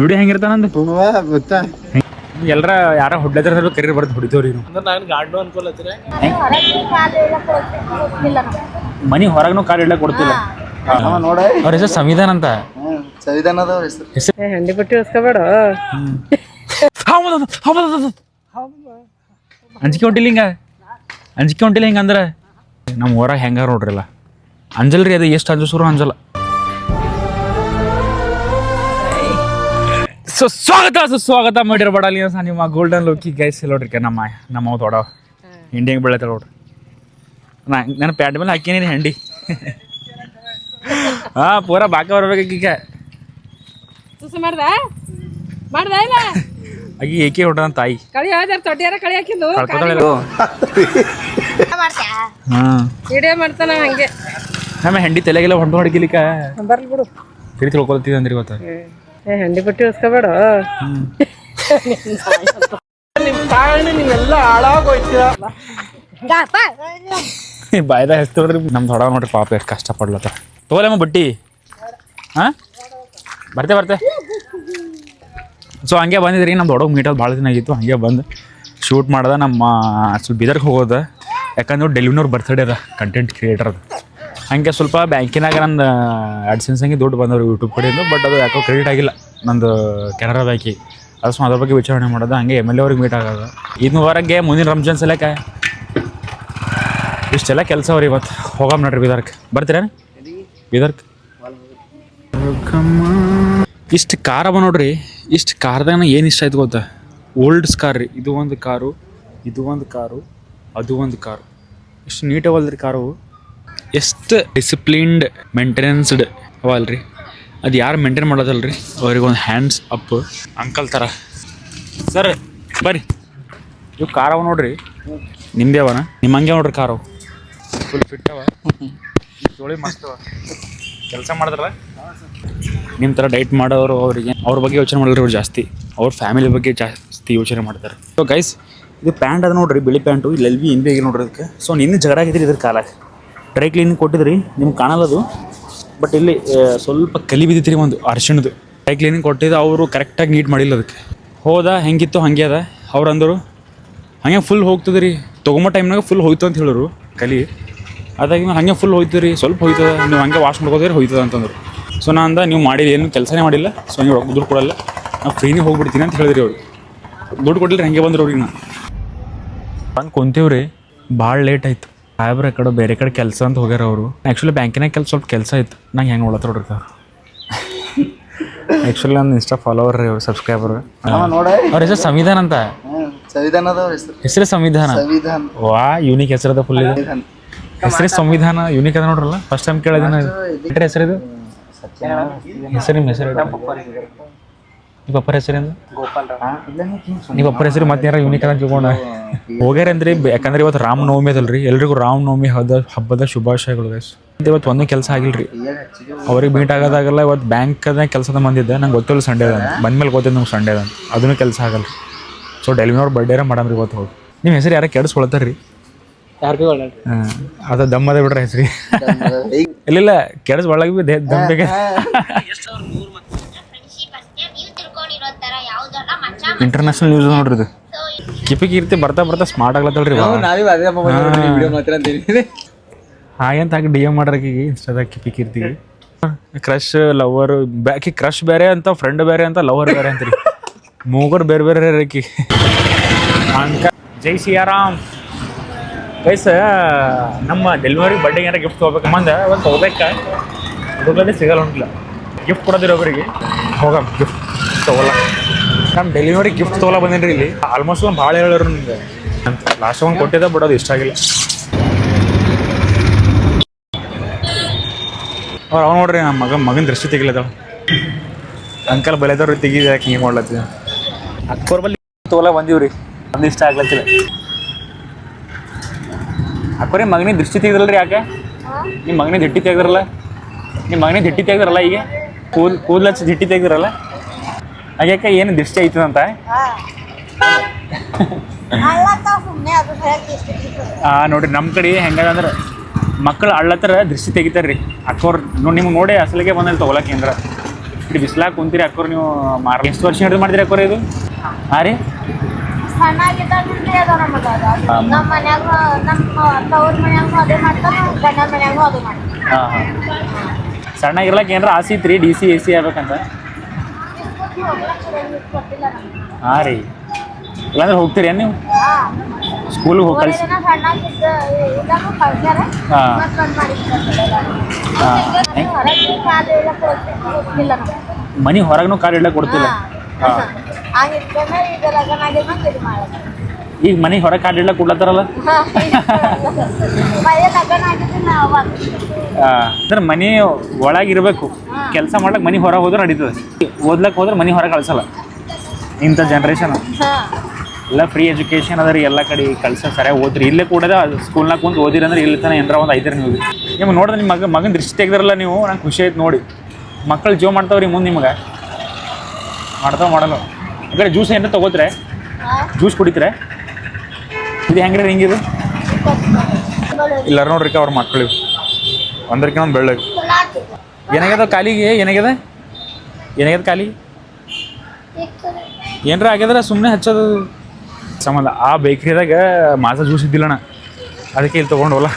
Video ಹೆಂಗಿರ್ತಾನಂದು ಗೊತ್ತಾ? ಎಲ್ಲರ ಯಾರ ಹೊಡ್ಲದ್ರ ಕರೀರ್ ಬರ್ದು ಹೊಡಿತೇವ್ರಿ ನಾವು. ಅಂದ್ರೆ ನಾನು ಗಾಡ್ನು ಅನ್ಕೊಳತ್ತೀರ ಮನಿ ಹೊರಗನು ಕಾರ್ ಇಡ್ಲಕ್ ಕೊಡ್ತಿಲ್ಲ. ನೋಡ. ಅವ್ರ ಹೆಸರು ಸಂವಿಧಾನ ಅಂತ? ಸಂವಿಧಾನದ ಹೆಸರು. ಹಂಡಿ ಬಟ್ಟಿ ಉಸ್ಕೋಬೇಡ. ಅಂಜಿಕೆ ಹೊಂಟಿಲ್ಲ ಹಿಂಗ? ಅಂಜಿಕೆ ಹೊಂಟಿಲ್ಲ ಹಿಂಗ ಅಂದ್ರ? ನಮ್ಮ ಊರಾಗ ಹೆಂಗಾರ ನೋಡ್ರಿಲ್ಲ. ಅಂಜಲ್ರಿ ಅದು ಎಷ್ಟು ಅಂಜಸೂರು ಅಂಜಲ್ಲ. ಸೊ ಸ್ವಾಗತ ಸುಸ್ವಾಗತ ಮಾಡಿರ್ಬೇಡಲ್ಲಿ ಸಹ ನಿಮ್ಮ ಗೋಲ್ಡನ್ ಲೋಕಿ ಗೈಸ್ ನೋಡ್ರಿ ನಮ್ಮ ನಮ್ಮ ದೊಡ ಹಿಂಡಿ ಹೆಂಗೆ ಬೆಳೆತಾಳ ನೋಡ್ರಿ. ನಾ ನನ್ನ ಪ್ಯಾಡ್ ಮೇಲೆ ಹಾಕಿನಿ ಹೆಂಡಿ. ಹಾ ಪೂರ ಬಾಕಿ ಬರ್ಬೇಕೀಗ ಆಗಿ ಏಕೆ ತಾಯಿ. ಕಳಿ ಹೇಳ್ದಾರ ತೊಟ್ಟಿಯಾರ ಕಳಿ ಹಾಕಿದ್ದು? ಕಳ್ಕೊತಾಳೆ ಹಾಂ. ವಿಡಿಯೋ ಮಾಡ್ತಾನ ಹಂಗೆ. ನಮ್ಮ ಹೆಂಡಿ ತಲೆಗೆಲ್ಲ ಹೊಂಡು ಹೊಡಗಿಲಿಕ್ಕ ಬರ್ಲಿ ಬಿಡು. ತಿಳಿ ತಿಳ್ಕೊಳ್ತಿದ್ದೆ ಅಂದ್ರಿ ಇವತ್ತು ಏ ಹಂಡಿ ಬಟ್ಟಿ ಹೊಸ್ಕೋಬೇಡ ನಿಮ್ ತಾಯಿ ನೀವೆಲ್ಲ ಹಾಳಾಗೋಯ್ತೀರ ಬಾಯ್ದ ಹೆಸ್ತೋಡ್ರಿ ನಮ್ ದೊಡ್ಡ ನೋಡ್ರಿ ಪಾಪ ಎಷ್ಟು ಕಷ್ಟ ಪಡ್ಲತ್ತ ತೋಲೆಮ್ಮ ಬಟ್ಟಿ. ಹಾ? ಬರ್ತೆ ಬರ್ತೆ. ಸೊ ಹಂಗೆ ಬಂದಿದ್ರಿ ನಮ್ಮ ದೊಡ್ಡ ಮೀಟ್ ಭಾಳ ದಿನ ಆಗಿತ್ತು. ಹಂಗೆ ಬಂದು ಶೂಟ್ ಮಾಡ್ದೆ ನಮ್ಮ ಸ್ವಲ್ಪ ಬೀದರ್ಗೆ ಹೋಗೋದು. ಯಾಕಂದ್ರೆ ಡೆಲಿವಿನವ್ರು ಬರ್ತಡೇ ಅದ ಕಂಟೆಂಟ್ ಕ್ರಿಯೇಟರ್ ಅದು. ಹಂಗೆ ಸ್ವಲ್ಪ ಬ್ಯಾಂಕಿನಾಗ ನಂದು ಹಂಗೆ ದುಡ್ಡು ಬಂದವ್ರು ಯೂಟ್ಯೂಬ್ ಕಡೆಯಿಂದ ಬಟ್ ಅದು ಯಾಕೋ ಕ್ರೆಡಿಟ್ ಆಗಿಲ್ಲ. ನಂದು ಕೆನರಾ ಬ್ಯಾಂಕಿಗೆ ಅದು ಸೊ ಅದ್ರ ಬಗ್ಗೆ ವಿಚಾರಣೆ ಮಾಡೋದು, ಹಂಗೆ ಎಂ ಎಲ್ ಎ ಮೀಟ್ ಆಗೋದು. ಇನ್ನು ವಾರಂಗೆ ಮುಂದಿನ ರಂಜಾನ್ ಸಲಕ್ಕೆ ಇಷ್ಟೆಲ್ಲ ಕೆಲಸ ಅವ್ರಿ ಇವತ್ತು. ಹೋಗಮ್ ನೋಡ್ರಿ ಬೀದರ್ಕ್. ಬರ್ತೀರಾ ಬೀದರ್ಕ್? ಇಷ್ಟು ಕಾರ ಅವ ನೋಡ್ರಿ. ಇಷ್ಟು ಕಾರ್ದಾಗ ಏನು ಇಷ್ಟ ಆಯ್ತು ಗೊತ್ತಾ? ಓಲ್ಡ್ಸ್ ಕಾರ್ ರೀ. ಇದು ಒಂದು ಕಾರು ಇದು ಒಂದು ಕಾರು ಅದು ಒಂದು ಕಾರು ಇಷ್ಟು ನೀಟಾಗಿ ಅವಲ್ರಿ ಕಾರು ಎಷ್ಟು ಡಿಸಿಪ್ಲೀನ್ಡ್ ಮೇಂಟೆನೆನ್ಸ್ಡ್ ಅವಲ್ರಿ? ಅದು ಯಾರು ಮೇಂಟೈನ್ ಮಾಡೋದಲ್ರಿ? ಅವ್ರಿಗೆ ಒಂದು ಹ್ಯಾಂಡ್ಸ್ ಅಪ್ ಅಂಕಲ್ ಥರ ಸರ್ ಬರ್ರಿ. ಇವು ಕಾರವ ಅವ ನೋಡ್ರಿ. ನಿಮ್ದೇ ಅವನ? ನಿಮ್ಮ ಹಂಗೆ ನೋಡ್ರಿ ಕಾರು ಫುಲ್ ಫಿಟ್ ಅವ. ಜೋಳಿ ಮಸ್ತ್ ಅವ. ಕೆಲಸ ಮಾಡಿದ್ರಲ್ಲ? ನಿಮ್ಮ ಥರ ಡೈಟ್ ಮಾಡೋರು ಅವರಿಗೆ, ಅವ್ರ ಬಗ್ಗೆ ಯೋಚನೆ ಮಾಡಿದ್ರೆ ಇವ್ರು ಜಾಸ್ತಿ. ಅವ್ರ ಫ್ಯಾಮಿಲಿ ಬಗ್ಗೆ ಜಾಸ್ತಿ ಯೋಚನೆ ಮಾಡ್ತಾರೆ. ಸೊ ಗೈಸ್ ಇದು ಪ್ಯಾಂಟ್ ಅದ ನೋಡ್ರಿ, ಬಿಳಿ ಪ್ಯಾಂಟು. ಇಲ್ಲಿ ಎಲ್ ಬಿ ಆಗಿ ನೋಡ್ರಿ ಅದಕ್ಕೆ ಸೊ ನಿನ್ನೆ ಜಗಳ ಆಗಿದ್ರಿ ಇದ್ರ ಕಾಲ. ಡ್ರೈ ಕ್ಲೀನಿಂಗ್ ಕೊಟ್ಟಿದ್ರಿ, ನಿಮ್ಗೆ ಕಾಣಲ್ಲದು. ಬಟ್ ಇಲ್ಲಿ ಸ್ವಲ್ಪ ಕಲಿ ಬಿದ್ದಿತ್ರಿ ಒಂದು ಅರ್ಶಿಣದು. ಡ್ರೈ ಕ್ಲೀನಿಂಗ್ ಕೊಟ್ಟಿದ್ದು, ಅವರು ಕರೆಕ್ಟಾಗಿ ನೀಟ್ ಮಾಡಿಲ್ಲ ಅದಕ್ಕೆ. ಹೋದ, ಹೆಂಗಿತ್ತು ಹಂಗೆ ಅದ. ಅವ್ರು ಅಂದರು, ಹಾಗೆ ಫುಲ್ ಹೋಗ್ತದೆ ರೀ ತೊಗೊಂಬೋ ಟೈಮ್ನಾಗ ಫುಲ್ ಹೋಯ್ತು ಅಂತ ಹೇಳೋರು ಕಲಿ. ಅದಾಗಿ ಹಂಗೆ ಫುಲ್ ಹೋಯ್ತು ರೀ ಸ್ವಲ್ಪ ಹೋಯ್ತದ. ನೀವು ಹಾಗೆ ವಾಶ್ ಮಾಡ್ಕೋದ್ರೆ ಹೋಯ್ತದ ಅಂತಂದ್ರು. ಸೊ ನಾ ಅಂದ, ನೀವು ಮಾಡಿ ಏನು ಕೆಲಸನೇ ಮಾಡಿಲ್ಲ. ಸೊ ನೀವು ದುಡ್ಡು ಕೊಡಲ್ಲ. ನಾವು ಫ್ರೀನೇ ಹೋಗ್ಬಿಡ್ತೀನಿ ಅಂತ ಹೇಳಿದ್ರಿ ಅವ್ರು. ದುಡ್ಡು ಕೊಡಲಿಲ್ಲ ಹಂಗೆ ಬಂದ್ರು ಅವ್ರಿಗೆ. ನಾ ಬಂದು ಕುಂತೀವ್ರಿ, ಭಾಳ ಲೇಟ್ ಆಯ್ತು. ಸಾಹೇಬ್ರ ಕಡೆ ಬೇರೆ ಕಡೆ ಕೆಲಸ ಅಂತ ಹೋಗ್ಯಾರ ಅವರು. ಆ್ಯಕ್ಚುಲಿ ಬ್ಯಾಂಕಿನಾಗ ಕೆಲಸ ಸ್ವಲ್ಪ ಕೆಲಸ ಇತ್ತು. ನಂಗೆ ಹೆಂಗೆ ನೋಡತ್ತ ನೋಡ್ರಿ ಆ್ಯಕ್ಚುಲಿ ನನ್ನ ಇನ್ಸ್ಟಾ ಫಾಲೋವರ್ ರೀ ಅವ್ರು ಸಬ್ಸ್ಕ್ರೈಬರ್ ನೋಡ ಅವ್ರ ಹೆಸರು ಸಂವಿಧಾನ ಅಂತ? ಸಂವಿಧಾನದ ಹೆಸರು. ಹೆಸರೇ ಸಂವಿಧಾನ? ಸಂವಿಧಾನ. ವಾ ಯೂನಿಕ್ ಹೆಸರದ ಫುಲ್ ಇದೆ. ಸಂವಿಧಾನ. ಹೆಸರೇ ಸಂವಿಧಾನ ಯೂನಿಕ್ ಅದ ನೋಡ್ರಲ್ಲ? ಫಸ್ಟ್ ಟೈಮ್ ಕೇಳಿದ ಹೆಸರಿದು ಹೆಸರು ನಿಮ್ಮ ಹೆಸರು ನಿಮ್ಮ ಹೆಸರಿಂದ ಹೆಸರೇನು ನಿಮ್ಮ ಅಪ್ಪರ ಹೆಸರು ಮತ್ತೆ ಏನಾರ ಯೂನಿಕ್ ಅಂತ ತಿಳ್ಕೊಂಡ ಹೋಗ್ಯಾರ ಅಂದ್ರೆ ಯಾಕಂದ್ರೆ ಇವತ್ತು ರಾಮನವಮಿ ಅದಲ್ರಿ. ಎಲ್ರಿಗೂ ರಾಮನವಮಿ ಹಬ್ಬದ ಹಬ್ಬದ ಶುಭಾಶಯಗಳು ಗೈಸ್ ಇವತ್ತು ಒಂದೇ ಕೆಲಸ ಆಗಿಲ್ರಿ. ಅವ್ರಿಗೆ ಮೀಟ್ ಆಗೋದಾಗಲ್ಲ ಇವತ್ತು ಬ್ಯಾಂಕದ ಕೆಲಸದ ಬಂದಿದ್ದೆ ನಂಗೆ ಗೊತ್ತಿಲ್ಲ ಸಂಡೇ ಅದ ಬಂದ್ಮೇಲೆ ಗೊತ್ತಿದ್ದು ನಮ್ಗೆ ಸಂಡೇ ಅದ ಅದನ್ನು ಕೆಲಸ ಆಗಲ್ಲ ಸೊ ಡೆಲಿವರ್ ಬರ್ಡೇರ ಮಾಡಮ್ರಿ ಇವತ್ತು ಹೋಗಿ. ನಿಮ್ಮ ಹೆಸರು ಯಾರ ಕೆಡಿಸ್ಕೊಳ್ತಾರ್ರಿ ಅದ ದಮ್ಮದ ಬಿಡ್ರಿ ಹೆಸ್ರಿ. ಇಲ್ಲ ಕೆಡಸ್ ಒಳಗೆ ಬಿ ದಮ್ ಇಂಟರ್ನ್ಯಾಷನಲ್ ನ್ಯೂಸ್ ನೋಡ್ರಿ ಇದು. ಕಿಪಿ ಕೀರ್ತಿ ಬರ್ತಾ ಬರ್ತಾ ಸ್ಮಾರ್ಟ್ ಆಗ್ಲತ್ತಲ್ರಿ ನಾವೇ ಅದೇ ವಿಡಿಯೋ ಮಾತ್ರ ಅಂತೀನಿ ಹಾಗೆಂತ ಹಾಕಿ ಡಿ ಎಂ ಮಾಡ್ರಿ ಇನ್ಸ್ಟಾದಾಗ ಕಿಪಿ ಕೀರ್ತಿಗೆ. ಕ್ರಶ್ ಲವರ್ ಬ್ಯಾಕಿ ಕ್ರಶ್ ಬೇರೆ ಅಂತ ಫ್ರೆಂಡ್ ಬೇರೆ ಅಂತ ಲವರ್ ಬೇರೆ ಅಂತೀರಿ. ಮೂಗರು ಬೇರೆ ಬೇರೆ ರೇಕಿ ಅಂಕ ಜೈ ಸಿಯಾರಾಮ್. ಗೈಸ್ ನಮ್ಮ ಡೆಲಿವರಿ ಬರ್ಡೇ ಏನಾರ ಗಿಫ್ಟ್ ತೊಗೋಬೇಕು? ಮಂದ ಒಂದು ತಗೋಬೇಕ? ಹುಡುಗಲ್ಲಿ ಸಿಗಲ್ಲ ಉಂಟಿಲ್ಲ ಗಿಫ್ಟ್ ಕೊಡೋದಿರೋ ಒಬ್ಬರಿಗೆ ಹೋಗಮ್ ಗಿಫ್ಟ್ ತೊಗೊಲ್ಲ. ನಮ್ಮ ಡೆಲಿವರಿ ಗಿಫ್ಟ್ ತೊಗೊಳ ಬಂದೇನ್ರಿ ಇಲ್ಲಿ? ಆಲ್ಮೋಸ್ಟ್ ಒಂದು ಭಾಳ ಹೇಳೋರು ನಿಮ್ಗೆ. ಲಾಸ್ಟ್ ಒಂದು ಕೊಟ್ಟಿದ್ದೆ ಬಿಡೋದು ಇಷ್ಟ ಆಗಿಲ್ಲ. ಅವ್ರು ಅವ ನೋಡ್ರಿ ನಮ್ಮ ಮಗ ಮಗನ ದೃಷ್ಟಿ ತೆಗಿಲದ ಅಂಕಲ್ ಬೆಳೆದವ್ರು ತೆಗಿದ ಯಾಕೆ ಹಿಂಗೆ ಮಾಡ್ಲತ್ತಿ ಅಕ್ಕೋರ್ ಬಲ್ಲಿ ತೋಲ ಬಂದೀವ್ರಿ. ಒಂದು ಇಷ್ಟ ಆಗ್ಲತ್ತಿಲ್ಲ. ಅಕ್ಕೋರಿ ಮಗನಿಗೆ ದೃಷ್ಟಿ ತೆಗಿದ್ರಲ್ರಿ ಯಾಕೆ? ನಿಮ್ಮ ಮಗನಿಗೆ ದಿಟ್ಟಿ ತೆಗ್ದ್ರಲ್ಲ? ನಿಮ್ಮ ಮಗನಿಗೆ ದಿಟ್ಟಿ ತೆಗ್ದ್ರಲ್ಲ ಈಗ? ಕೂದ್ ಕೂದ್ಲ ದಿಟ್ಟಿ ತೆಗ್ದ್ರಲ್ಲ? ಹಾಗ್ಯಾಕೆ ಏನು ದೃಷ್ಟಿ ಐತದಂತ ಆ ನೋಡ್ರಿ ನಮ್ಮ ಕಡೆ ಹೆಂಗದ ಅಂದ್ರೆ ಮಕ್ಕಳು ಅಳ್ಳತ್ತರ ದೃಷ್ಟಿ ತೆಗಿತಾರ್ರಿ. ಅಕ್ಕೋರ್ ನೋಡಿ ನಿಮ್ಗೆ ನೋಡಿ ಅಸಲಿಗೆ ಬಂದಲ್ಲಿ ತೊಗೊಳಕ್ಕೆ ಏನ್ರ ಇಲ್ಲಿ ಬಿಸ್ಲಾಗ ಕುಂತೀರಿ ಅಕ್ಕೋರ್ ನೀವು ಮಾರ ಎಷ್ಟು ವರ್ಷ ಹಿಡಿದು ಮಾಡ್ತೀರಿ ಅಕ್ಕೋರ್ ಇದು? ಹಾಂ ರೀ? ಸಣ್ಣ ಇರ್ಲಕ್ಕ ಏನಾರ ಆಸೆ ಇತ್ತು ರೀ ಡಿ ಸಿ ಎ ಸಿ ಆಗ್ಬೇಕಂತ? ಹಾಂ ರೀ. ಇಲ್ಲಾಂದ್ರೆ ಹೋಗ್ತೀರಿ ನೀವು? ಸ್ಕೂಲ್ಗೆ ಹೋಗಿ ಕಳಿಸಿ. ಮನೆ ಹೊರಗೂ ಕಾರ್ ಇಡ್ಲಕ್ಕೆ ಕೊಡ್ತಿಲ್ಲ ಹಾಂ. ಈಗ ಮನೆ ಹೊರಗೆ ಕಾರ್ ಕೂಡ್ಲತ್ತಾರಲ್ಲ ಅಂದ್ರೆ ಮನೆ ಒಳಗಿರ್ಬೇಕು ಕೆಲಸ ಮಾಡ್ಲಕ್ಕೆ ಮನೆ ಹೊರಗೆ ಹೋದ್ರೆ ನಡೀತದೆ. ಓದ್ಲಕ್ಕೆ ಹೋದ್ರೆ ಮನೆ ಹೊರಗೆ ಕಳ್ಸಲ್ಲ. ಇಂಥ ಜನ್ರೇಷನ್ ಎಲ್ಲ ಫ್ರೀ ಎಜುಕೇಷನ್ ಅದ ರೀ ಎಲ್ಲ ಕಡೆ ಕಳ್ಸ ಸರಿಯಾಗಿ ಓದ್ರಿ. ಇಲ್ಲೇ ಕೂಡ ಸ್ಕೂಲ್ನಾಗ ಕುಂತು ಓದಿರಿ ಅಂದ್ರೆ ಇಲ್ಲಿ ತನಕ ಏನಾರ ಒಂದು ಐದರ ನೀವು ನಿಮ್ಗೆ ನೋಡಿದ್ರೆ ನಿಮ್ಮ ಮಗ ಮಗನ ದೃಷ್ಟಿ ತೆಗೆದ್ರಲ್ಲ ನೀವು ನಂಗೆ ಖುಷಿ ಆಯ್ತು ನೋಡಿ. ಮಕ್ಕಳು ಜೀವ ಮಾಡ್ತಾವ್ರಿ ಮುಂದೆ ನಿಮಗೆ. ಮಾಡ್ತಾವ ಮಾಡಲ್ಲ. ಯಾಕಂದ್ರೆ ಜ್ಯೂಸ್ ಏನಾರ ತಗೋತ್ರೆ. ಜ್ಯೂಸ್ ಕುಡಿತ್ರೆ. ಇದು ಹೆಂಗ್ರಿ ಹಿಂಗಿದು ಇಲ್ಲಾರ ನೋಡ್ರಿ ಅವ್ರ ಮಕ್ಕಳು ಒಂದರ್ಕಿನ ಒಂದು ಬೆಳ್ಳಗೆ. ಏನಾಗ್ಯದ ಕಾಲಿಗೆ ಏನಾಗ್ಯದ? ಏನಾಗ್ಯದ ಕಾಲಿ? ಏನ್ರ ಆಗ್ಯದ್ರ ಸುಮ್ಮನೆ ಹಚ್ಚೋದು. ಸಂಬಂಧ. ಆ ಬೇಕ್ರಿದಾಗ ಮಾಸ ಜ್ಯೂಸ್ ಇದ್ದಿಲ್ಲಣ್ಣ. ಅದಕ್ಕೆ ಇಲ್ಲಿ ತೊಗೊಂಡು ಹೋಗಲ್ಲ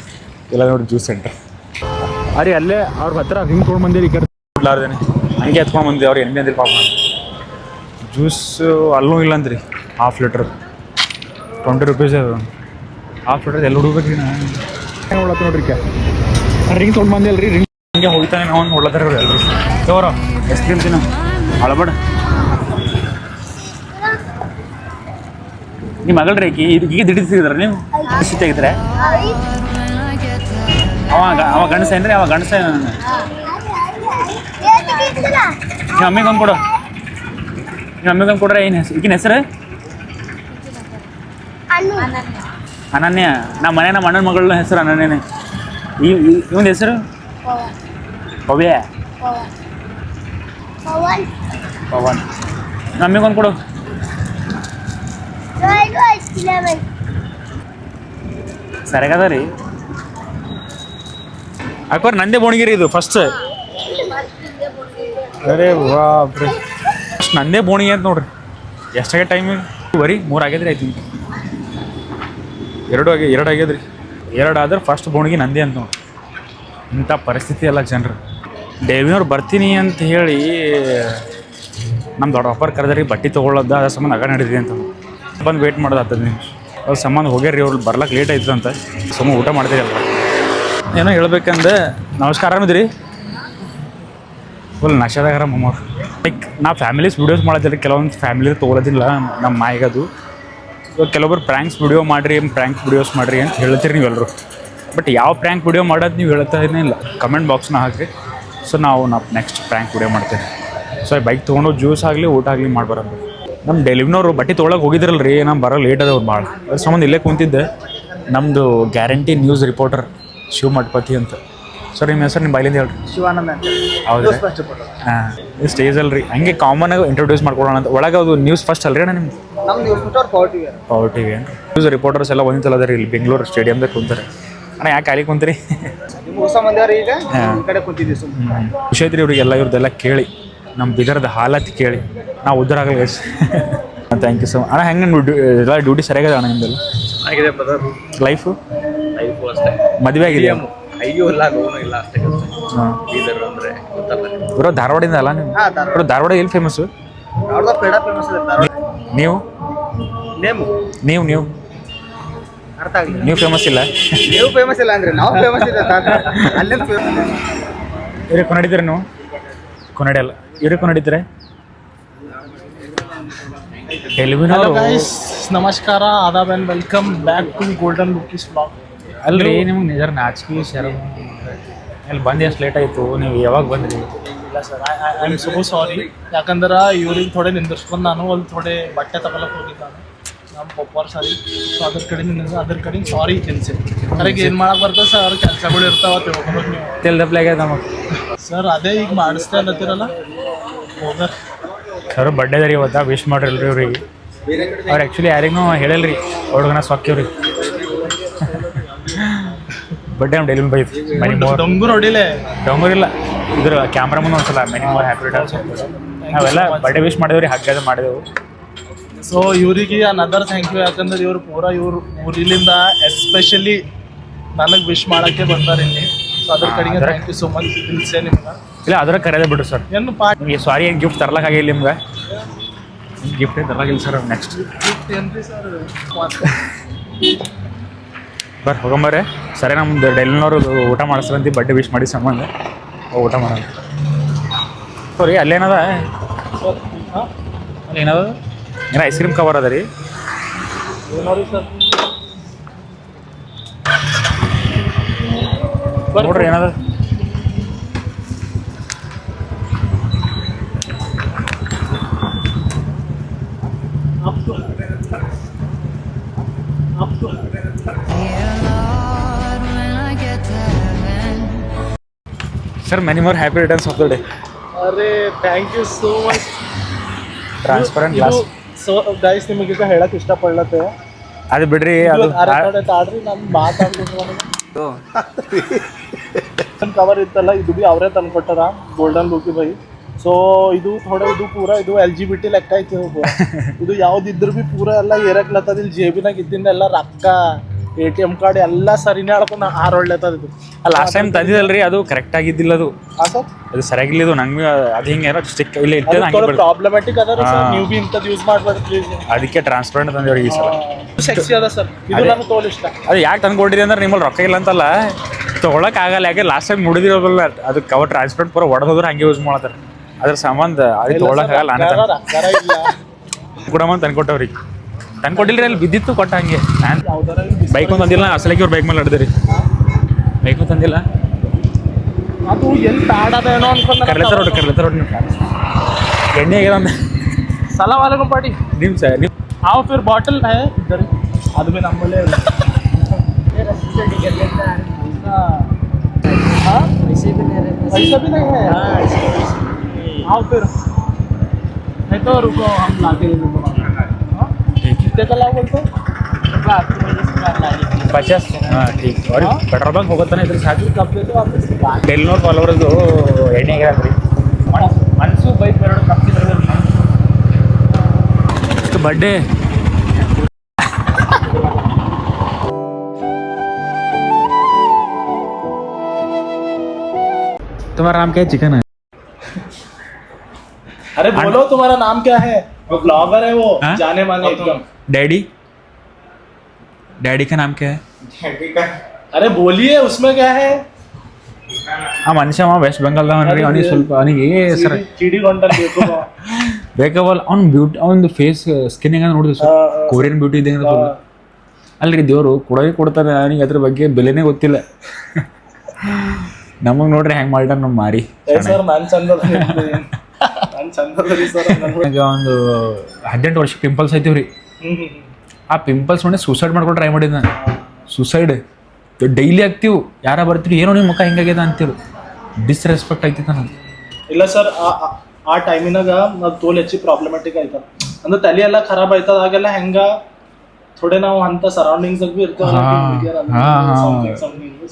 ಇಲ್ಲ ನೋಡಿ ಜ್ಯೂಸ್ ಸೆಂಟರ್ ಅರಿ ಅಲ್ಲೇ ಅವ್ರ ಹತ್ರ ಹಿಂಗೆ ತೊಗೊಂಡು ಬಂದಿರಿ ಈ ಕಡೆ. ಕೊಡ್ಲಾರ್ದೇನೆ. ಹಂಗೆ ಎತ್ಕೊಂಡು ಬಂದಿ ಅವ್ರು ಎಣ್ಣೆ ಅಂದಿರಿ ಪಾಪ. ಜ್ಯೂಸು ಅಲ್ಲೂ ಇಲ್ಲ ಅಂದ್ರಿ ಹಾಫ್ ಲೀಟ್ರ್ ಟ್ವೆಂಟಿ ರುಪೀಸ್ ಅದು. ಹಾಫ್ ಲೀಟರ್ ಎಲ್ಲ ಹುಡುಗ್ಬೇಕು ರೀ ನಾನು ನೋಡ್ರಿ ರಿಂಗ್ ತೊಗೊಂಡು ಬಂದಿಲ್ಲ ರೀ ರಿಂಗ್ ಹಂಗೆ ಹೋಗ್ತಾನೆ ನಾವು ನೋಡ್ಲತ್ತಾರ ಇವ್ರು ಎಲ್ಲರೂ ಯಾವ್ರ ಐಸ್ ಕ್ರೀಮ್ ತಿನ್ನ ಅಳಬೇಡ. ನಿಮ್ಮ ಮಗಳ ರೇಖಿ ಇದು ಈಗ ದಿಡಿಸಿದ್ರ ನೀವು? ಖುಷಿ ತೆಗಿದ್ರೆ ಅವ ಗ- ಅವ ಗಂಡಸ ಏನ್ರಿ? ಅವ ಗಂಡಸ ನಿಮ್ಮ ಅಮ್ಮಿಗೆ ಒಂದು ಕೊಡು. ನಿಮ್ಮ ಅಮ್ಮಿಗೆ ಒಂದು ಕೊಡ್ರೆ ಏನು ಹೆಸರು ಈಗಿನ ಹೆಸರು? ಅನನ್ಯ. ನಮ್ಮ ಮನೆ ನಮ್ಮ ಅಣ್ಣನ ಮಗಳ ಹೆಸರು ಅನನ್ಯನೇ. ಇವನ ಹೆಸರು? ಭವ್ಯ ಪವನ್. ನಮಗೊಂದು ಕೊಡು. ಸರಿಯಾಗದ ರೀ ಅಕ್ಬರ್ ನಂದೇ ಬೋಣಗಿರಿ ಇದು ಫಸ್ಟ್ ಅರೆ ಬಾಪ್ರಿ. ನಂದೇ ಬೋಣಿಗೆ ಅಂತ ನೋಡ್ರಿ. ಎಷ್ಟಾಗ ಟೈಮ್ ಬರೀ ಮೂರು ಆಗ್ಯದ್ರಿ ಆಯ್ತು ಎರಡು ಆಗಿ ಎರಡು ಆಗ್ಯದ್ರಿ. ಎರಡು ಆದ್ರೆ ಫಸ್ಟ್ ಬೋಣಿಗೆ ನಂದಿ ಅಂತ ನೋಡಿ. ಇಂಥ ಪರಿಸ್ಥಿತಿ ಎಲ್ಲ ಜನರು. ಡೇವಿನವ್ರು ಬರ್ತೀನಿ ಅಂತ ಹೇಳಿ ನಮ್ಮ ದೊಡ್ಡಪ್ಪರ್ ಕರೆದ್ರಿ ಬಟ್ಟೆ ತೊಗೊಳ್ಳೋದ, ಅದ್ರ ಸಂಬಂಧ ಆಗ ನಡೆದಿ ಅಂತ ಬಂದು ವೇಟ್ ಮಾಡೋದು ಹತ್ತದ ನಿಮಿಷ. ಅದ್ರ ಸಂಬಂಧ ಹೋಗ್ಯಾರಿ ಅವ್ರು ಬರ್ಲಕ್ಕೆ ಲೇಟ್ ಆಯ್ತು ಅಂತ. ಸುಮ್ಮ ಊಟ ಮಾಡ್ತೀರಲ್ಲ ಏನೋ ಹೇಳ್ಬೇಕಂದ್ರೆ, ನಮಸ್ಕಾರ ಆರಾಮಿದ್ರಿ ಫುಲ್ ನಶಾದಾಗರ ಮಮ್ಮವ್ರು ಲೈಕ್ ನಾ ಫ್ಯಾಮಿಲೀಸ್ ವೀಡಿಯೋಸ್ ಮಾಡತ್ತಿಲ್ಲ ಕೆಲವೊಂದು ಫ್ಯಾಮಿಲಿ ತೊಗೊಳೋದಿಲ್ಲ ನಮ್ಮ ಮಾಯಿಗದು. ಇವಾಗ ಕೆಲವೊಬ್ರು ಪ್ರ್ಯಾಂಕ್ಸ್ ವಿಡಿಯೋ ಮಾಡಿರಿ ಪ್ರ್ಯಾಂಕ್ ವಿಡಿಯೋಸ್ ಮಾಡಿರಿ ಅಂತ ಹೇಳ್ತೀರಿ ನೀವೆಲ್ಲರೂ ಬಟ್ ಯಾವ ಪ್ರ್ಯಾಂಕ್ ವಿಡಿಯೋ ಮಾಡೋದು ನೀವು ಹೇಳ್ತಾ ಇಲ್ಲ. ಕಮೆಂಟ್ ಬಾಕ್ಸ್ನ ಹಾಕಿರಿ. ಸೊ ನಾವು ನಾವು ನೆಕ್ಸ್ಟ್ ಪ್ರ್ಯಾಂಕ್ ವಿಡಿಯೋ ಮಾಡ್ತೀನಿ ಸೊ ಬೈಕ್ ತೊಗೊಂಡು ಜ್ಯೂಸ್ ಆಗಲಿ ಊಟ ಆಗಲಿ ಮಾಡ್ಬಾರಂದು. ನಮ್ಮ ಡೆಲಿವ್ನವ್ರು ಬಟ್ಟೆ ತೊಗೊಳಕ್ಕೆ ಹೋಗಿದ್ರಲ್ಲ ರೀ ನಮ್ಮ ಬರೋ ಲೇಟ್ ಅದವ್ರು ಭಾಳ ಅದ್ರ ಸಂಬಂಧ ಇಲ್ಲೇ ಕುಂತಿದ್ದೆ. ನಮ್ಮದು guarantee news reporter Shiva Mathapati ಅಂತ. ಸರ್ ನಿಮ್ಮ ಹೆಸರು ನಿಮ್ಮ ಬೈಲಿಂದ ಹೇಳ್ರಿ. ಶಿವಾನಂದ ಹೌದು ಹಾಂ. ಸ್ಟೇಜ್ ಅಲ್ರಿ. ಹಂಗೆ ಕಾಮನ್ ಆಗಿ ಇಂಟ್ರೊಡ್ಯೂಸ್ ಮಾಡ್ಕೊಳ್ಳೋಣ ಅಂತ. ಒಳಗೆ ಅದು ನ್ಯೂಸ್ ಫಸ್ಟ್ ಅಲ್ರಿ ಅಣ್ಣ ನಿಮ್ದು? ಪವರ್ ಟಿವಿ ನ್ಯೂಸ್ ರಿಪೋರ್ಟರ್ಸ್ ಎಲ್ಲ ಒಂದ್ಸಲ ಅದ ರೀ ಇಲ್ಲಿ ಬೆಂಗಳೂರು ಸ್ಟೇಡಿಯಮ್ದಾಗ ಕುಂತಾರೆ. ಅಣ್ಣ ಯಾಕೆ ಅಲ್ಲಿ ಕುಂತೀರಿ? ಖುಷಿ ಐತ್ರಿ ಇವ್ರಿಗೆಲ್ಲ ಇವ್ರದ್ದೆಲ್ಲ ಕೇಳಿ ನಮ್ಮ ಬಿದರದ ಹಾಲತ್ ಕೇಳಿ. ನಾವು ಉದ್ದಾರ ಆಗಲ್ಲ ಥ್ಯಾಂಕ್ ಯು ಸೊ ಅಣ್ಣ ಹೆಂಗೆ ಎಲ್ಲ ಡ್ಯೂಟಿ ಸರಿಯಾಗಿದೆ ಅಣ್ಣ ನಿಮ್ದೆಲ್ಲ? ಆಗಿದೆ ಬ್ರದರ್ ಲೈಫು ಲೈಫು ಅಷ್ಟೇ. ಮದುವೆ ಆಗಿದೆ ಅಯ್ಯೋ ಇಲ್ಲ ನೋವು ಇಲ್ಲ ಅಷ್ಟೇ ಹಾಂ. ಬೀದರ್ ಅಂದ್ರೆ ಗೊತ್ತಲ್ಲ. ಇರೋ ಧಾರವಾಡಿಂದ ಅಲ್ಲ ನೀವು? ಹಾ ಧಾರವಾಡ. ಎಲ್ಲಿ ಫೇಮಸ್ಸು ಫೇಮಸ್ ಧಾರವಾಡ. ನೀವು? ನೇಮು ನೀವು ನೀವು. ಅರ್ಥ ಆಗಲಿಲ್ಲ. ನೀವು ಫೇಮಸ್ ಇಲ್ಲ. ನೀವು ಫೇಮಸ್ ಇಲ್ಲ ಅಂದ್ರೆ ನಾವು ಫೇಮಸ್ ಇಲ್ಲ ಅಲ್ಲೇ ಫೇಮಸ್ ಇವ್ರಿಗೆ ಕೊನಡಿದ್ರೆ ನೀವು? ಕೊನಡಿಯಲ್ಲ ಇವ್ರಿಗೆ ಕೊನಡಿದ್ರೆ ಗೈಸ್ ನಮಸ್ಕಾರ. ಆದಾಬ್ and welcome back to golden bookies blog ಅಲ್ರಿ ನಿಮ್ಗೆ ನಿಜ ನಾಚಿಕೆ ಶರ ಅಲ್ಲಿ ಬಂದು ಎಷ್ಟು ಲೇಟ್ ಆಯಿತು? ನೀವು ಯಾವಾಗ ಬಂದ್ರಿ? ಇಲ್ಲ sir I am so sorry ಯಾಕಂದ್ರೆ ಇವ್ರಿಗೆ ಥೋಡೆ ನಿಂದಿರ್ಸ್ಕೊಂಡು ನಾನು ಅಲ್ಲಿ ಥೋಡೆ ಬಟ್ಟೆ ತಗೊಳಕ್ಕೆ ಹೋಗಿದ್ದಾನೆ. ನಮ್ಮ ಪಪ್ಪಾರ್ ಸಾರಿ ಸೊ ಅದ್ರ ಕಡೆ ಅದ್ರ ಕಡೆ ಸಾರಿ ತಿನ್ಸಿ. ಅದಕ್ಕೆ ಏನು ಮಾಡಕ್ಕೆ ಬರ್ತದೆ ಸರ್ ಕೆಲಸಗಳು ಇರ್ತಾವ ತಿಳ್ಕೊಬೇಕು ನೀವು. ನಮಗೆ. ಸರ್ ಅದೇ ಈಗ ಮಾಡಿಸ್ತಾ ಅನ್ನತ್ತೀರಲ್ಲ ಹೋಗ ಸರ್ ರೀ ಇವತ್ತ ವಿಶ್ ಮಾಡ್ರಿ ಇವ್ರಿಗೆ. ಅವ್ರು ಆ್ಯಕ್ಚುಲಿ ಯಾರಿಗೂ ಹೇಳಲ್ರಿ ಹುಡುಗನ ಸೊಕ್ಕಿವ್ರಿ ಬಡ್ಡೆ ನಮ್ಮ ಡೆಲಿವರಿ ಬೈತು ಮನೆ ಡೊಂಗೂರು ಹೊಡಿಲೆ ನೋಡಿಲೆ? ಡೊಂಗೂರಿಲ್ಲ ಇದ್ರ ಕ್ಯಾಮ್ರಾ ಮುಂದೆ ಒಂದ್ಸಲ ಮೆನಿ ಮೋರ್ ಹ್ಯಾಪಿ ರಿಟರ್ನ್ಸ್ ನಾವೆಲ್ಲ ಬರ್ಡೇ ವಿಶ್ ಮಾಡಿದ್ವಿ ಹಗ್ಗದ ಮಾಡಿದೆವು. ಸೊ ಇವರಿಗೆ ಅನದರ್ ಥ್ಯಾಂಕ್ ಯು ಯಾಕಂದ್ರೆ ಇವ್ರು ಪೂರ ಇವರು ಊರಿಲಿಂದ ಎಸ್ಪೆಷಲಿ ನನಗೆ ವಿಶ್ ಮಾಡಕ್ಕೆ ಬಂದಾರೆ ಇಲ್ಲಿ. ಸೊ ಅದ್ರ ಕಡೆಗೆ ಥ್ಯಾಂಕ್ ಯು ಸೊ ಮಚ್ ತಿಳಿಸೇ ನಿಮ್ಗೆ. ಇಲ್ಲ ಅದ್ರ ಕರೆಯದೇ ಬಿಡ್ರಿ ಸರ್. ಏನು ನಿಮಗೆ ಸಾರಿ ಏನು ಗಿಫ್ಟ್ ತರ್ಲಕ್ಕಾಗಿಲ್ಲ ನಿಮ್ಗೆ. ಗಿಫ್ಟ್ ಏನು ತರ್ಲಾಗಿಲ್ಲ ಸರ್ ನೆಕ್ಸ್ಟ್ ಏನ್ರಿ ಸರ್ ಬರ್ರಿ ಹೋಗಂಬರ್ರಿ ಸರಿ ನಮ್ದು ಡೆಲ್ಲಿನವ್ರು ಊಟ ಮಾಡಿಸ್ರಂತಿ ಬಡ್ಡೆ ವಿಶ್ ಮಾಡಿ ಸಂಬಂಧ ಊಟ ಮಾಡೋಣ. ಸರಿ ಅಲ್ಲೇನದ? ಅಲ್ಲೇನದ? ಏನೋ ಐಸ್ ಕ್ರೀಮ್ ಕವರ್ ಅದ ರೀ? ನೋಡ್ರಿ ಏನದ? Sir many more happy returns of the day ಅರೆ thank you so much transparent glass so guys ನಿಮಗೆ ಈಗ ಹೇಳಕ್ ಇಷ್ಟಪಡ್ಲತ್ತೆ. ಅದು ಬಿಡ್ರಿ ಅದು ಆಡ್ರಿ ನಾನು ಮಾತಾಡ್ಬೇಕು ಕವರ್ ಇತ್ತಲ್ಲ ಇದು ಬಿ ಅವರೇ ತಂದ್ಕೊಟ್ಟಾರ ಗೋಲ್ಡನ್ ಲೂಕಿ ಬೈ. ಸೊ ಇದು ಥೋಡೆ ಇದು ಪೂರ ಇದು ಎಲ್ ಜಿ ಬಿ ಟಿ ಲೆಕ್ಕ ಐತಿ ಇದು ಯಾವ್ದು ಇದ್ರೂ ಯಾವ್ದಿದ್ರು ಬಿ ಪೂರ ಎಲ್ಲ ಏರಕ್ಲತ್ತದ ಇಲ್ಲಿ ಜೇಬಿನಾಗ ಇದ್ದಿಂದ ಎಲ್ಲ ರೊಕ್ಕ. ಎ ಟಿ ಎಂ ಕಾರ್ಡ್ ಎಲ್ಲ ಸರಿನೇ ಹೇಳ್ಕೊಂಡು ತಂದಿದ್ದು ಅಲ್ಲ ಲಾಸ್ಟ್ ಟೈಮ್ ತಂದಿದಲ್ರಿ ಅದು ಕರೆಕ್ಟ್ ಆಗಿದ್ದಿಲ್ಲ ಅದು. ಅದು ಸರಿಯಾಗಿಲ್ಲ ಇದು ನಂಗೆ ಅದು ಹಿಂಗೆ ಏನೋ ಸ್ಟಿಕ್ ಇಲ್ಲ ಇರ್ತದೆ ಪ್ರಾಬ್ಲಮ್ಯಾಟಿಕ್ ಅದ ಸರ್ ನ್ಯೂ ನೀವು ಬಿ ಇಂಥದ್ದು ಯೂಸ್ ಮಾಡ್ಬೇಡಿ ಪ್ಲೀಸ್ ಅದಕ್ಕೆ ಟ್ರಾನ್ಸ್ಪರೆಂಟ್ ತಂದೇವ್ರಿ ಈ ಸಲ. ಸೆಕ್ಸಿ ಅದ ಸರ್. ಇದು ನಮ್ಗೆ ತೋಲ್ ಇಷ್ಟ. ಅದು ಯಾಕೆ ತಂದ್ಕೊಟ್ಟಿದೆ ಅಂದ್ರೆ ನಿಮ್ಮಲ್ಲಿ ರೊಕ್ಕ ಇಲ್ಲ ಅಂತಲ್ಲ. ತೊಗೊಳಕ್ ಆಗಲ್ಲ ಯಾಕೆ ಲಾಸ್ಟ್ ಟೈಮ್ ಮುಡಿದಿರೋದಲ್ಲ ಅದು ಕವರ್ ಟ್ರಾನ್ಸ್ಪರೆಂಟ್ ಪೂರ ಹೊಡೆದೋದ್ರೆ ಹಂಗೆ ಯೂಸ್ ಮಾಡ್ತಾರೆ. ಅದ್ರ ಸಂಬಂಧ ಅದು ತೊಗೊಳಕ್ ಆಗಲ್ಲ ಅಂತ ಕೂಡ ಮಂದಿ ತಂದ್ಕೊಟ್ಟವ್ರಿ ತಂದ್ಕೊಟ್ಟಿಲ್ರಿ ಅಲ್ಲಿ ಬಿದ್ದಿತ್ತು ಕೊಟ್ಟ ಹಂಗೆ ನಾನು ಯಾವ್ದಾರ ಬೈಕ್ ಒಂದು ತಂದಿಲ್ಲ ಅಸಲಕ್ಕೆ ಅವ್ರು ಬೈಕ್ ಮೇಲೆ ನಡೆದಿರಿ ಬೈಕ್ ತಂದಿಲ್ಲ ಅದು ಎಲ್ಲಿ ಬ್ಯಾಡ ಅದೇನೋ ಅನ್ಕೊಂಡ ಕರ್ಲೆತ್ತ ರೋಡ್ ಕರ್ಲೆತ್ತ ರೋಡ್ ನಿಮ್ಮ ಎಣ್ಣೆ ಆಗ್ಯದ ಅಂತ ಸಲಾಮ್ ವಾಲೇಕುಮ್ ಪಾಟಿ ನಿಮ್ಮ ಸ ನಿಮ್ಮ आओ फिर बॉटल है इधर ಅದು भी ನಮ್ಮಲ್ಲೇ ಇದೆ हाँ? पैसा भी नहीं है आओ फिर नहीं तो रुको हम लाके दे देंगे हाँ? पचास? हाँ ठीक। और हाँ? पेट्रोल पंप होगा तो ना इधर साथ टेलनोर फॉलोवर जो हेड नहीं गया मनसू भाई पेट्रोल कब की तरफ़ तो बर्थडे। तुम्हारा नाम क्या है? चिकन है। अरे बोलो तुम्हारा नाम क्या है? वो ब्लॉगर है वो हाँ? जाने माने एकदम डैडी डैडी का नाम क्या है अरे बोलिए उसमें क्या है ಆ ಮನುಷ್ಯ ಅವ ವೆಸ್ಟ್ ಬೆಂಗಾಲ್ದವನ್ರಿ ಅವನಿಗೆ ಸ್ವಲ್ಪ ಅವನಿಗೆ ಸರ್ ಚಿಡಿ ಗೊಂಡಲ್ ಬೇಕು ಬೇಕವಲ್ಲ ಅವ್ನ ಬ್ಯೂಟಿ ಅವ್ನ ಫೇಸ್ ಸ್ಕಿನ್ ಹೆಂಗ ನೋಡಿದ್ವಿ ಸರ್ ಕೊರಿಯನ್ ಬ್ಯೂಟಿ ಇದೆ ಅಂತ ಅಲ್ರಿ ದೇವರು ಕೊಡೋಕೆ ಕೊಡ್ತಾರೆ ನನಗೆ ಅದ್ರ ಬಗ್ಗೆ ಬೆಲೆನೇ ಗೊತ್ತಿಲ್ಲ ನಮಗೆ ನೋಡ್ರಿ ಹೆಂಗ್ ಮಾಡ್ಯಾರ ನಮ್ಮ ಮಾರಿ ಸರ್ ನಾನ್ ಚಂದದಲ್ಲಿ ನಾನ್ ಚಂದದಲ್ಲಿ ಸರ್ ಈಗ ಒಂದು ಹದಿನೆಂಟು ವರ್ಷ ಪಿಂಪಲ್ಸ್ ಐತಿವ್ರಿ. ಆ ಪಿಂಪಲ್ಸ್ ನೋಡಿ ಸೂಸೈಡ್ ಮಾಡ್ಕೊಂಡು ಟ್ರೈ ಮಾಡಿದ್ನ. ಸೂಸೈಡ್ ಡೈಲಿ ಆಗ್ತೀವಿ. ಯಾರ ಬರ್ತೀವಿ ಏನೋ ನಿಮ್ಮ ಮುಖ ಹಿಂಗಾಗ್ಯದ ಅಂತೀವಿ ಡಿಸ್ರೆಸ್ಪೆಕ್ಟ್ ಐತಿತ್ತ ನನಗೆ. ಇಲ್ಲ ಸರ್ ಆ ಟೈಮಿನಾಗ ನಾವು ತೋಲ್ ಹೆಚ್ಚಿ ಪ್ರಾಬ್ಲಮೆಟಿಕ್ ಆಯ್ತದ ಅಂದ್ರೆ ತಲೆ ಎಲ್ಲ ಖರಾಬ್ ಆಯ್ತದ ಆಗೆಲ್ಲ ಹೆಂಗ? ಥೋಡೆ ನಾವು ಅಂತ ಸರೌಂಡಿಂಗ್ಸ್ ಹಾ. ಇರ್ತಾವ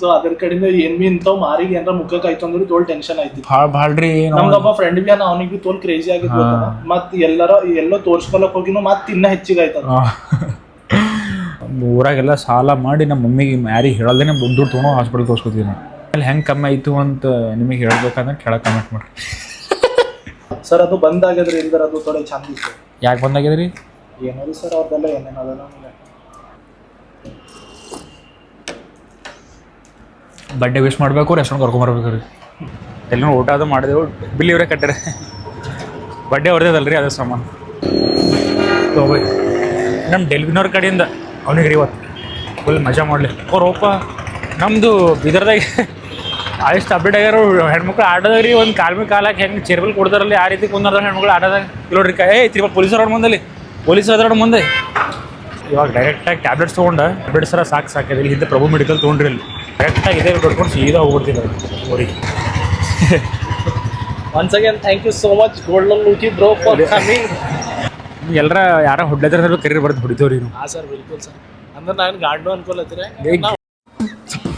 ಸೊ ಅದ್ರ ಕಡೆಯಿಂದ ಏನ್ ಬಿ ಇಂಥವ್ ಮಾರಿಗೆ ಏನಾರ ಮುಖಕ್ಕೆ ಆಯ್ತು ಅಂದ್ರೆ ತೋಲ್ ಟೆನ್ಷನ್ ಆಯ್ತು. ಭಾಳ ಭಾಳ್ರಿ ನಮ್ದೊಬ್ಬ ಫ್ರೆಂಡ್ ಬಿ ಅವನಿಗೆ ಬಿ ತೋಲ್ ಕ್ರೇಜಿ ಆಗಿತ್ತು ಮತ್ ಎಲ್ಲರ ಎಲ್ಲೋ ತೋರ್ಸ್ಕೊಳಕ್ ಹೋಗಿನೂ ಮತ್ ಇನ್ನ ಹೆಚ್ಚಿಗೆ ಆಯ್ತದ. ಊರಾಗೆಲ್ಲ ಸಾಲ ಮಾಡಿ ನಮ್ಮ ಮಮ್ಮಿಗೆ ಯಾರಿಗೆ ಹೇಳದೇನೆ ದುಡ್ಡು ತೊಗೊಂಡು ಹಾಸ್ಪಿಟಲ್ ತೋರಿಸ್ಕೊತೀವಿ ನಾವು. ಅಲ್ಲಿ ಹೆಂಗೆ ಕಮ್ಮಿ ಆಯಿತು ಅಂತ ನಿಮಗೆ ಹೇಳ್ಬೇಕಂದ್ರೆ ಕೆಳಗೆ ಕಮೆಂಟ್ ಮಾಡಿ ಸರ್ ಅದು ಬಂದ್ ಆಗ್ಯದ್ರಿ ಇಲ್ದರ ಅದು ಥೋಡೆ ಚಂದ ಇತ್ತು. ಯಾಕೆ ಬಂದಾಗ್ಯದ್ರಿ? ಏನದು ಸರ್ ಅವ್ರದ್ದೆಲ್ಲ ಏನೇನು ಅದೆಲ್ಲ ಬಡ್ಡೆ ವಿಶ್ ಮಾಡಬೇಕು ರೆಸ್ಟೋರೆಂಟ್ ಕರ್ಕೊಂಬರ್ಬೇಕು ರೀ ಎಲ್ಲ ಊಟ ಅದು ಮಾಡಿದೆವು ಬಿಲ್ ಇವರೇ ಕಟ್ಟಿರಿ ಬಡ್ಡೆ ಅವ್ರದ್ದೇ ರೀ ಅದ್ರ ಸಾಮಾನು. ತಗೋಬೈ ನಮ್ಮ ಡೆಲ್ವಿನವ್ರ ಕಡೆಯಿಂದ ಅವನಿಗೆ ರೀ ಇವತ್ತು. ಫುಲ್ ಮಜಾ ಮಾಡಲಿ. ಅವ್ರಪ್ಪ ನಮ್ಮದು ಬೀದರ್ದಾಗ ಆಯುಷ್ ಅಪ್ಡೇಟ್ ಆಗ್ಯಾರ ಹೆಣ್ಮಕ್ಳು ಆಡೋದಾಗ ರೀ ಒಂದು ಕಾಲ್ ಮೇಲೆ ಕಾಲಾಕಿ ಹೆಂಗೆ ಚೇರ್ಬಲ್ ಕೊಡ್ತಾರಲ್ಲಿ ಆ ರೀತಿ ಕುಂದಾರ ಹೆಣ್ಮಕ್ಳು ಆಡೋದಾಗ. ಇಲ್ಲೋಡ್ರಿ ಏ ತಿರ್ಪ ಪೊಲೀಸರ ಅವ್ರ ಮುಂದಲ್ಲಿ. ಪೊಲೀಸರ ಅದ್ರ ಮುಂದೆ. ಇವಾಗ ಡೈರೆಕ್ಟಾಗಿ ಟ್ಯಾಬ್ಲೆಟ್ಸ್ ತೊಗೊಂಡು ಟ್ಯಾಬ್ಲೆಟ್ಸ್ ಸರ ಸಾಕು ಸಾಕಿದೆ ಇಲ್ಲಿ ಹಿಂದೆ ಪ್ರಭು ಮೆಡಿಕಲ್ ತೊಗೊಂಡ್ರಿ ಇಲ್ಲಿ. ಡೈರೆಕ್ಟಾಗಿ ಇದೇ ಕೊಟ್ಕೊಂಡು ಸೀದಾ ಹೋಗ್ಬಿಡ್ತೀನಿ ಊರಿಗೆ once again thank you so much golden lucky bro for coming ಎಲ್ಲರ ಯಾರ ಹೊಡ್ಲದ್ರ ಕರೀರ್ ಬರ್ದು ಹೊಡಿತೇವ್ರಿ ನೀವು. ಹಾಂ ಸರ್ ಬಿಲ್ಕುಲ್ ಸರ್. ಅಂದ್ರೆ ನಾನು ಗಾಡ್ನು ಅನ್ಕೊಲತ್ತೀರ?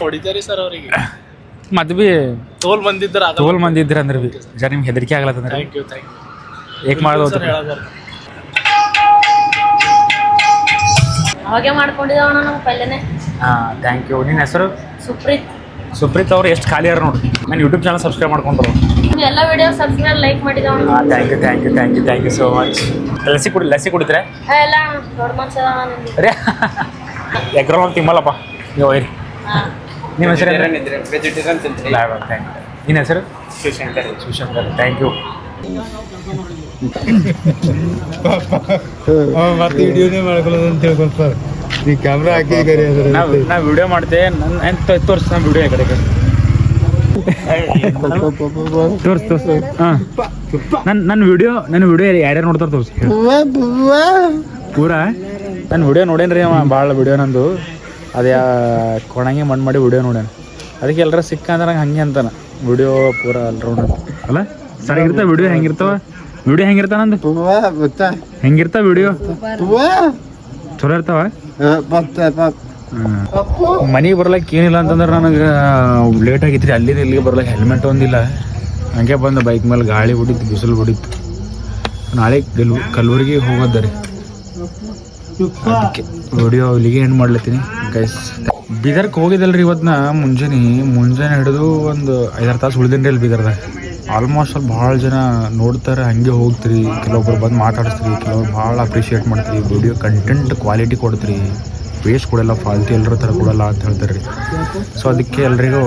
ಹೊಡಿತೇರಿ ಸರ್ ಅವರಿಗೆ. ಮತ್ತೆ ಬಿ ತೋಲ್ ಬಂದಿದ್ರ ತೋಲ್ ಮಂದಿ ಇದ್ರ ಅಂದ್ರೆ ಬಿ. ಜನ ನಿಮ್ಗೆ ಹೆದರಿಕೆ ಆಗ್ಲತ್ತಂದ್ರೆ. ಥ್ಯಾಂಕ್ ಯು ಥ್ಯಾಂಕ್ ಯು ಏಕ್ ಮಾಡೋದು ಅವಾಗೆ ಮಾಡ್ಕೊಂಡಿದ್ದಾವ ನಾವು ಪಲ್ಯನೇ. ಹಾಂ ಥ್ಯಾಂಕ್ ಯು ನಿನ್ನ ಹೆಸರು? ಸುಪ್ರೀತ್. ಸುಪ್ರೀತ್ ಅವ್ರು ಎಷ್ಟು ಖಾಲಿ ಯಾರು ನೋಡಿ. ನಾನು ಯೂಟ್ಯೂಬ್ ಚಾನಲ್ ಸಬ್ಸ್ಕ್ರೈಬ್ ಮಾಡ್ಕೊಂಡ್ರು ನೀವು ಎಲ್ಲ ವಿಡಿಯೋ ಸಬ್ಸ್ಕ್ರೈಬ್ ಲೈಕ್ ಮಾಡಿದ್ದಾವ ಹಾಂ thank you thank you thank you thank you so much lassi ಕುಡಿ ಲಸಿ ಕುಡಿದ್ರೆ ಎಲ್ಲ ದೊಡ್ಡ ನಿಂದು. ಅರೇ ತಿಮ್ಮಲ್ಲಪ್ಪ. ನೀವು ಹೋಯ್ರಿ ನಿಮ್ಮ ಹೆಸರು ವೆಜಿಟೇರಿಯನ್ ಯು ನಿನ್ನ ಹೆಸರು? ಶಿವಶಂಕರ್. ಶಿವಶಂಕರ್ ಥ್ಯಾಂಕ್ ಯು ಮತ್ತೆ ವಿಡಿಯೋನೇ ಮಾಡ್ಕೊಳ್ಳೋದು ಅಂತ ತಿಳ್ಕೊಳ್ತಾರೆ ನೀ ಕ್ಯಾಮ್ರಾ ಹಾಕಿ ಕರಿ ನಾವು ನಾ ವಿಡಿಯೋ ಮಾಡ್ತೆ ನನ್ನ ಎಂತ ತೋರಿಸಿ ವಿಡಿಯೋ ಕಡೆ ತೋರ್ಸ್ ತೋರ್ಸ್. ಹಾಂ. ನನ್ನ ನನ್ನ ವಿಡಿಯೋ ನನ್ನ ವಿಡಿಯೋ ಯಾರ್ಯಾರು ನೋಡ್ತಾರೆ ತೋರ್ಸಿ. ಪೂರಾ? ನನ್ನ ವಿಡಿಯೋ ನೋಡೇನ್ರಿ ಅವ? ಭಾಳ ವಿಡಿಯೋ ನಂದು. ಅದೇ ಕೊಣಂಗೆ ಮಣ್ಣು ಮಾಡಿ ವಿಡಿಯೋ ನೋಡ್ಯಾನ ಅದಕ್ಕೆ ಎಲ್ಲರ ಸಿಕ್ಕ ಅಂದ್ರೆ ನಂಗೆ ಹಂಗೆ ಅಂತಾನ. ವಿಡಿಯೋ ಪೂರ ಆಲ್ರೌಂಡ್ ಅಂತ ಅಲ್ಲ? ಸರಿ ಇರ್ತಾವ ವಿಡಿಯೋ ಹೆಂಗಿರ್ತಾವ? ವಿಡಿಯೋ ಹೆಂಗಿರ್ತಾವ ನಂದು? ಹೆಂಗಿರ್ತಾವ ವಿಡಿಯೋ? ಚಲೋ ಇರ್ತಾವ? ಮನೆಗೆ ಬರ್ಲಕ್ಕೆ ಏನಿಲ್ಲ ಅಂತಂದ್ರೆ ನನಗೆ ಲೇಟ್ ಆಗಿತ್ತು ರೀ ಅಲ್ಲಿಂದ ಇಲ್ಲಿಗೆ ಬರ್ಲಕ್ಕೆ ಹೆಲ್ಮೆಟ್ ಒಂದಿಲ್ಲ. ಹಂಗೆ ಬಂದು ಬೈಕ್ ಮೇಲೆ ಗಾಳಿ ಹೊಡಿತು ಬಿಸಿಲು ಹೊಡಿತು ನಾಳೆ ಗಲ್ ಕಲ್ಬುರ್ಗಿ ಹೋಗೋದ ರೀ. ಅದಕ್ಕೆ ವಿಡಿಯೋ ಇಲ್ಲಿಗೆ ಏನು ಮಾಡ್ಲತ್ತೀನಿ ಗೈಸ್ ಬೀದರ್ಗೆ ಹೋಗಿದ್ದಲ್ರಿ ಇವತ್ತು ನಾ ಮುಂಜಾನೆ. ಮುಂಜಾನೆ ಹಿಡಿದು ಒಂದು ಐದಾರು ತಾಸು ಉಳಿದೇನ್ರಿ ಅಲ್ಲಿ ಬೀದರ್ದಾಗ. ಆಲ್ಮೋಸ್ಟ್ ಅಲ್ಲಿ ಭಾಳ ಜನ ನೋಡ್ತಾರೆ, ಹಂಗೆ ಹೋಗ್ತೀರಿ, ಕೆಲವೊಬ್ರು ಬಂದು ಮಾತಾಡಿಸ್ತೀರಿ ಕೆಲವೊಬ್ರು ಭಾಳ ಅಪ್ರಿಷಿಯೇಟ್ ಮಾಡ್ತೀರಿ ವಿಡಿಯೋ ಕಂಟೆಂಟ್ ಕ್ವಾಲಿಟಿ ಕೊಡ್ತೀರಿ ವೇಸ್ಟ್ ಕೊಡಲ್ಲ ಫಾಲ್ತು ಎಲ್ಲರ ಥರ ಕೊಡಲ್ಲ ಅಂತ ಹೇಳ್ತಾರೆ ರೀ. ಸೊ ಅದಕ್ಕೆ ಎಲ್ರಿಗೂ